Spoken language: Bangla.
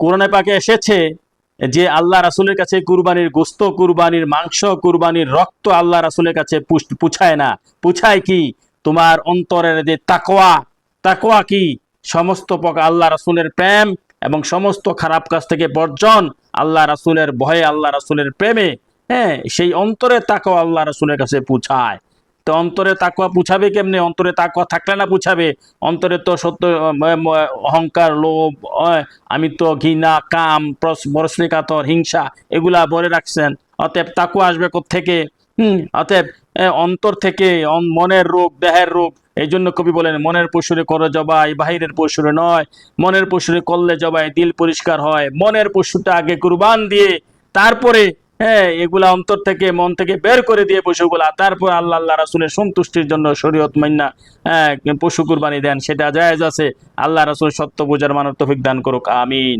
কোরআনে পাকে এসেছে যে আল্লাহ রাসুলের কাছে কুরবানির গোস্ত, কুরবানির মাংস, কুরবানির রক্ত আল্লাহ রাসুলের কাছে পুছায় না। পুছায় কি? তোমার অন্তরের যে তাকোয়া তাকোয়া কি? সমস্ত প্রকার আল্লাহ রাসুলের প্রেম এবং সমস্ত খারাপ কাজ থেকে বর্জন আল্লাহ রাসুলের ভয়ে, আল্লাহ রাসুলের প্রেমে হ্যাঁ সেই অন্তরে তাকওয়া আল্লাহ রাসুলের কাছে পুছায়। তো অন্তরে তাকুয়া পুছাবে কেমনে? অন্তরে তাকুয়া থাকলে না পুছাবে? অন্তরে তো সত্য অহংকার, লোভ আমি তো ঘৃণা, কাম পরশ্রিকাতর হিংসা এগুলা বলে রাখছেন। অতএব তাকুয়া আসবে থেকে হুম, অতএব অন্তর থেকে মনের রোগ দেহের রোগ এই জন্য কবি বলেন, মনের পশুরে করে জবাই, বাহিরের পশুরে নয়। মনের পশুরে করলে জবাই, দিল পরিষ্কার হয়। মনের পশুটা আগে কুরবান দিয়ে, তারপরে হ্যাঁ এগুলা অন্তর থেকে, মন থেকে বের করে দিয়ে পশুগুলা, তারপর আল্লাহ আল্লাহ রাসুলের সন্তুষ্টির জন্য শরীয়ত মান্না হ্যাঁ পশু কুরবানি দেন, সেটা জায়েজ আছে। আল্লাহ রাসুল সত্য বোঝার মানব তফিক দান করুক, আমিন।